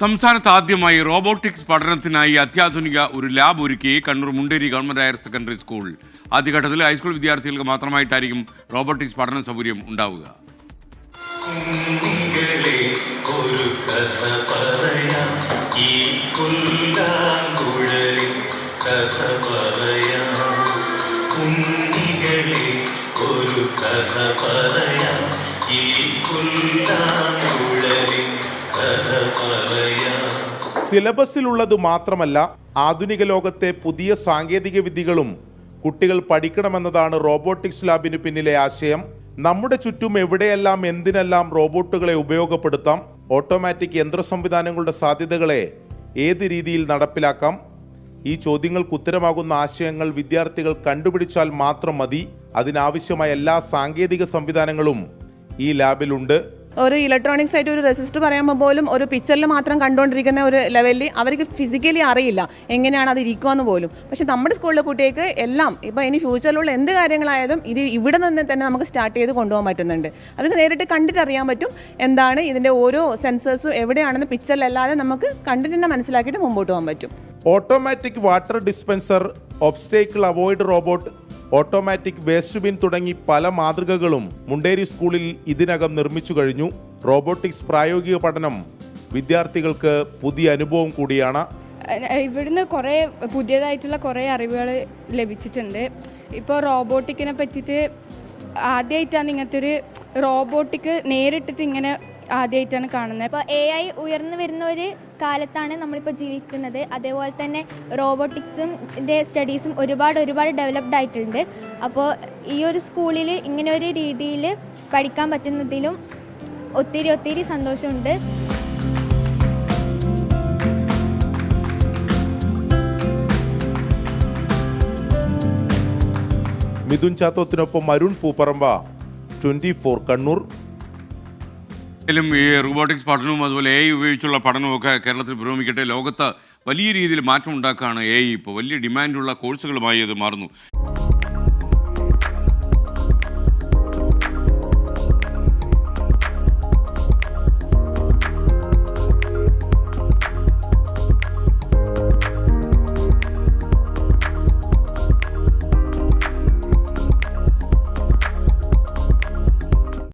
സംസ്ഥാനത്ത് ആദ്യമായി റോബോട്ടിക്സ് പഠനത്തിനായി അത്യാധുനിക ഒരു ലാബ് ഒരുക്കി Kannur Munderi government higher secondary school. ആദ്യഘട്ടത്തിൽ ഹൈസ്കൂൾ വിദ്യാർത്ഥികൾക്ക് മാത്രമായിട്ടായിരിക്കും റോബോട്ടിക്സ് പഠന സൗകര്യം ഉണ്ടാവുക. ഒരു കഥ പറയാം. ഈ സിലബസിലുള്ളത് മാത്രമല്ല ആധുനിക ലോകത്തെ പുതിയ സാങ്കേതിക വിദ്യകളും കുട്ടികൾ പഠിക്കണമെന്നതാണ് റോബോട്ടിക്സ് ലാബിന് പിന്നിലെ ആശയം. നമ്മുടെ ചുറ്റും എവിടെയെല്ലാം എന്തിനെല്ലാം റോബോട്ടുകളെ ഉപയോഗപ്പെടുത്താം ഓട്ടോമാറ്റിക് യന്ത്ര സംവിധാനങ്ങളുടെ സാധ്യതകളെ ഏത് രീതിയിൽ നടപ്പിലാക്കാം? ഈ ചോദ്യങ്ങൾക്ക് ഉത്തരമാകുന്ന ആശയങ്ങൾ വിദ്യാർത്ഥികൾ കണ്ടുപിടിച്ചാൽ മാത്രം മതി. അതിനാവശ്യമായ എല്ലാ സാങ്കേതിക സംവിധാനങ്ങളും ഈ ലാബിലുണ്ട്. ഒരു ഇലക്ട്രോണിക്സ് ആയിട്ട് ഒരു റെസിസ്റ്റർ പറയുമ്പോൾ പോലും ഒരു പിക്ചറിൽ മാത്രം കണ്ടുകൊണ്ടിരിക്കുന്ന ഒരു ലെവലിൽ അവർക്ക് ഫിസിക്കലി അറിയില്ല എങ്ങനെയാണ് അത് ഇരിക്കുമെന്ന് പോലും. പക്ഷെ നമ്മുടെ സ്കൂളിലെ കുട്ടികൾക്ക് എല്ലാം ഇപ്പോൾ ഇനി ഫ്യൂച്ചറിലുള്ള എന്ത് കാര്യങ്ങളായാലും ഇത് ഇവിടെ നിന്ന് തന്നെ നമുക്ക് സ്റ്റാർട്ട് ചെയ്ത് കൊണ്ടുപോകാൻ പറ്റുന്നുണ്ട്. അത് നേരിട്ട് കണ്ടിട്ട് അറിയാൻ പറ്റും എന്താണ് ഇതിന്റെ ഓരോ സെൻസേഴ്സും എവിടെയാണെന്ന് പിക്ചറിലല്ലാതെ നമുക്ക് കണ്ടിട്ട് തന്നെ മനസ്സിലാക്കിയിട്ട് മുമ്പോട്ട് പോകാൻ പറ്റും. Automatic water dispenser obstacle avoid robot automatic waste bin തുടങ്ങി പല മാതൃകകളും മുണ്ടേരി സ്കൂളിൽ ഇതിനകം നിർമ്മിച്ചു കഴിഞ്ഞു. റോബോട്ടിക്സ് പ്രായോഗിക പഠനം വിദ്യാർത്ഥികൾക്ക് പുതിയ അനുഭവം കൂടിയാണ്. ഇവിടുന്ന് കുറേ പുതിയതായിട്ടുള്ള കുറേ അറിവുകൾ ലഭിച്ചിട്ടുണ്ട്. ഇപ്പോൾ റോബോട്ടിക്കിനെ പറ്റിയിട്ട് ആദ്യമായിട്ടാണ് ഇങ്ങനത്തെ ഒരു റോബോട്ടിക് നേരിട്ടിട്ട് ഇങ്ങനെ ആദ്യമായിട്ടാണ് കാണുന്നത്. ഇപ്പോൾ എ ഐ ഉയർന്നു വരുന്ന ഒരു കാലത്താണ് നമ്മളിപ്പോൾ ജീവിക്കുന്നത്. അതേപോലെ തന്നെ റോബോട്ടിക്സും സ്റ്റഡീസും ഒരുപാട് ഒരുപാട് ഡെവലപ്ഡ് ആയിട്ടുണ്ട്. അപ്പോൾ ഈ ഒരു സ്കൂളിൽ ഇങ്ങനെ ഒരു രീതിയിൽ പഠിക്കാൻ പറ്റുന്നതിലും ഒത്തിരി ഒത്തിരി സന്തോഷമുണ്ട്. മിഥുൻ ചാത്തോത്തിനൊപ്പം അരുൺ പൂപ്പറമ്പ ട്വന്റി ഫോർ കണ്ണൂർ ും. ഈ റോബോട്ടിക്സ് പഠനവും അതുപോലെ എ ഉപയോഗിച്ചുള്ള പഠനമൊക്കെ കേരളത്തിൽ പുരോഗമിക്കട്ടെ. ലോകത്ത് വലിയ രീതിയിൽ മാറ്റം ഉണ്ടാക്കുകയാണ് എ ഇപ്പോൾ. വലിയ ഡിമാൻഡുള്ള കോഴ്സുകളുമായി അത് മാറുന്നു.